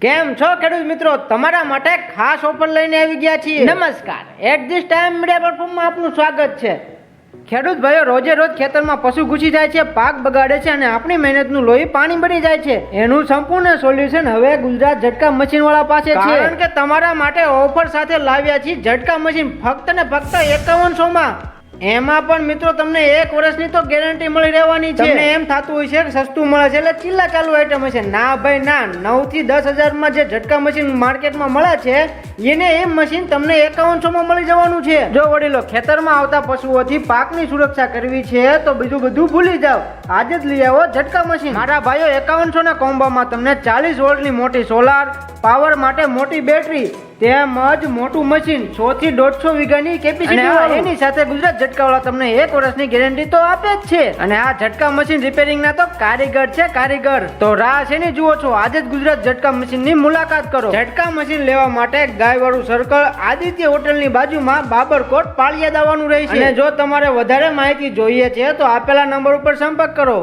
કેમ છો ખેડૂત મિત્રો? તમારા માટે ખાસ ઓફર લઈને આવી ગયા છીએ. નમસ્કાર. એટ ધીસ ટાઈમ મીડિયા પ્લેટફોર્મમાં આપનું સ્વાગત છે. ખેડૂત ભાઈઓ રોજે રોજ ખેતરમાં પશુ ઘૂસી જાય છે પાક બગાડે છે અને આપણી મહેનતનું લોહી પાણી બની જાય છે. એનું સંપૂર્ણ સોલ્યુશન હવે ગુજરાત ઝટકા મશીન વાળા પાસે છે. કારણ કે તમારા માટે ઓફર સાથે લાવ્યા છીએ. ઝટકા મશીન ફક્ત ને ફક્ત એકાવનસો માં. એમાં પણ મિત્રો તમને એક વર્ષની તો ગેરંટી મળી રહેવાની છે. એમ થતું હોય છે કે સસ્તું મળે છે એટલે ચિલ્લા ચાલુ આઈટમ હશે. ના ભાઈ, ના નવથી દસ હજારમાં જે ઝટકા મશીન માર્કેટમાં મળે છે એને એ મશીન તમને એકાવનસોમાં મળી જવાનું છે. જો વડીલો ખેતરમાં આવતા પશુઓથી પાકની સુરક્ષા કરવી છે તો બીજું બધું ભૂલી જાઓ. આજે જ લઈ આવો ઝટકા મશીન. મારા ભાઈઓ એકાવનસો ના કોમ્બોમાં તમને ચાલીસ વોલ્ટની મોટી સોલાર પાવર માટે મોટી બેટરી તેમજ મોટું મશીન સો થી દોઢસો વીઘાની કેપેસિટી એની સાથે ગુજરાત ઝટકાવાળા તમને એક વર્ષની ગેરંટી તો આપે જ છે. અને આ ઝટકા મશીન રિપેરિંગ ના તો કારીગર છે કારીગર. તો રાહ શેની જુઓ છો? આજે જ ગુજરાત ઝટકા મશીનની મુલાકાત કરો. ઝટકા મશીન લેવા માટે ગાયવાળું સર્કલ આદિત્ય હોટલની બાજુમાં બાબરકોટ પાળિયા દાવાનું રહેશે. અને જો તમારે વધારે માહિતી જોઈએ છે, તો આપેલા નંબર ઉપર સંપર્ક કરો.